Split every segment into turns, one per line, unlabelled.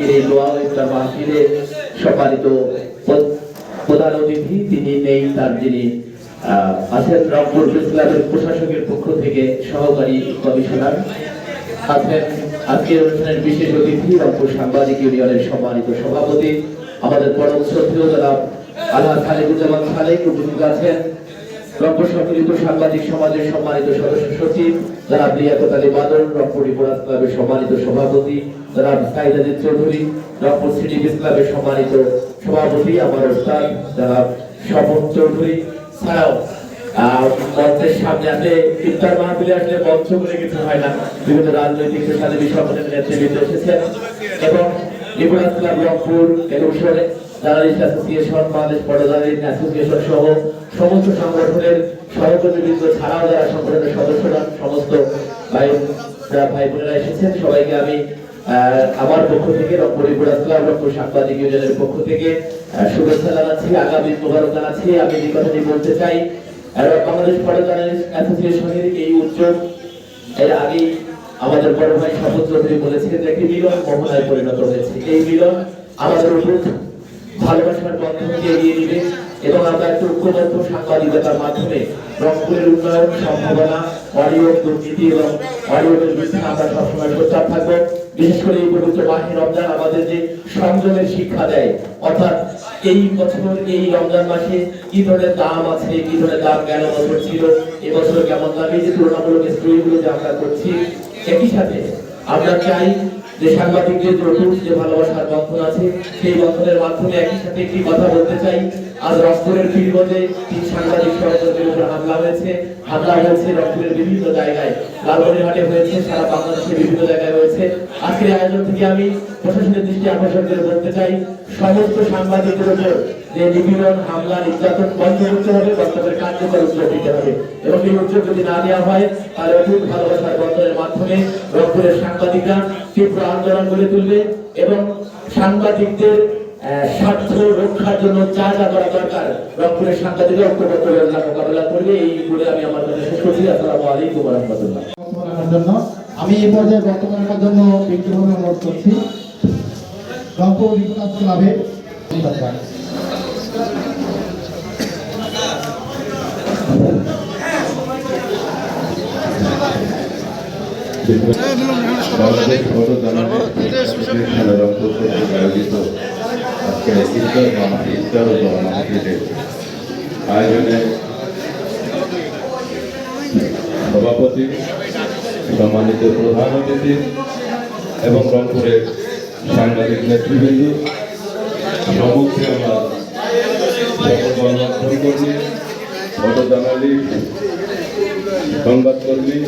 আজকের দোয়া ইফতার মাহফিলে সম্মানিত প্রধান অতিথি, তিনি নেই, তার যিনি আছেন রংপুর প্রেস ক্লাবের প্রশাসকের পক্ষ থেকে সহকারী কমিশনার। আছেন আজকের অনুষ্ঠানের বিশেষ অতিথি রংপুর সাংবাদিক ইউনিয়নের সম্মানিত সভাপতি, আমাদের পরম শ্রদ্ধেয় জনাব আল্লাহ খালেকুজ্জামান খালেক উপস্থিত আছেন। রংপুর সম্মিলিত সাংবাদিক সমাজের সম্মানিত সদস্য সচিব, জনাব লিয়াকত আলী বাদল, রংপুর রিপোর্টার ক্লাবের সম্মানিত সভাপতি, জনাব সাইদাজিৎ চৌধুরী, রংপুর সিটি ক্লাবের সম্মানিত সভাপতি, আমার ওস্তাদ, জনাব স্বপন চৌধুরী। ছাড়াও মঞ্চের সামনে আসলে ইফতার মাহফিলে আসলে মঞ্চ বলে কিছু হয় না। বিভিন্ন রাজনৈতিক পেশাদারী সংগঠনের নেতৃবৃন্দ এসেছেন এবং reporter club Rangpur television journalist association Bangladesh photojournalist association সহ সমস্ত সংগঠনের সহকর্মীবৃন্দ ছাড়াও যারা সংগঠনের সদস্যরা, সমস্ত ভাই যারা ভাই বোনেরা এসেছেন, সবাইকে আমি আমার পক্ষ থেকে রংপুর রিপোর্টার রংপুর সাংবাদিক ইউনিয়নের পক্ষ থেকে শুভেচ্ছা জানাচ্ছি, আগামী মোবারক জানাচ্ছি। আমি যে কথাটি বলতে চাই বাংলাদেশ পটজার্নালিস্ট অ্যাসোসিয়েশনের এই উদ্যোগ, এর আগেই আমাদের বড় ভাই শপথ চৌধুরী বলেছিলেন যে একটি মিলন মোহনায় পরিণত হয়েছে। এই মিলন আমাদের উপর ভালোবাসার বন্ধনকে এগিয়ে দিবে এবং আমরা একটু ঐক্যবদ্ধ সাংবাদিকতার মাধ্যমে রংপুরের উন্নয়ন, সম্ভাবনা অডিও দুর্নীতি এবং অডিওর বিরুদ্ধে আমরা সবসময় সোচ্চার থাকব। বিশেষ করে এই পবিত্র মাহে রমজান আমাদের যে সংযমের শিক্ষা দেয়, অর্থাৎ এই বছর, এই রমজান মাসে কি ধরনের দাম আছে, কি ধরনের দাম গেল বছর ছিল এবছর কেমন দাম? এই যে তুলনামূলক স্টোরিগুলো যে আমরা করছি, একই সাথে আমরা চাই যে সাংবাদিকদের প্রচুর যে ভালোবাসার বন্ধন আছে, সেই বন্ধনের মাধ্যমে একই সাথে একটি কথা বলতে চাই। আজ রংপুরের ফিরবতে তিন সাংবাদিক সহযোগীর উপর হামলা হয়েছে। হামলা হয়েছে রংপুরের বিভিন্ন জায়গায়। লালমনিরহাটে হয়েছে সারা বাংলাদেশের বিভিন্ন জায়গায়। আজকের আয়োজন থেকে আমি প্রশাসনের দৃষ্টি আকর্ষণ করে বলতে চাই। সমস্ত সাংবাদিকদের উপর যে নিপীড়ন, হামলা, নির্যাতন বন্ধ করতে হবে বর্তমানে কার্যকর উদ্যোগ দিতে হবে। এবং এই উদ্যোগ যদি না দেওয়া হয়, তাহলে অটুট ভালোবাসার বন্ধনের মাধ্যমে রংপুরের সাংবাদিকরা তীব্র আন্দোলন গড়ে তুলবে এবং সাংবাদিকদের স্বার্থ রক্ষার জন্য যা যা করা দরকার, রংপুরের সাংবাদিকরা ঐক্যবদ্ধ হয়ে মোকাবেলা করবে। এই বলে আমি আমার কথা শেষ করছি। আসসালামু আলাইকুম রহমতুল্লাহ।
জন্য আমি এই পর্যায়ে বক্তব্য রাখার জন্য ব্যক্তিগতভাবে অনুরোধ করছি। রংপুর রিপোর্টার্স ক্লাবের
সভাপতি সম্মানিত প্রধান অতিথি এবং রংপুরের সাংবাদিক নেতৃবৃন্দ, সম্মুখে আমার সংবাদকর্মী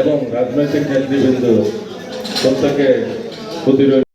এবং রাজনৈতিক নেতৃবৃন্দ প্রত্যেকে প্রতিরোধ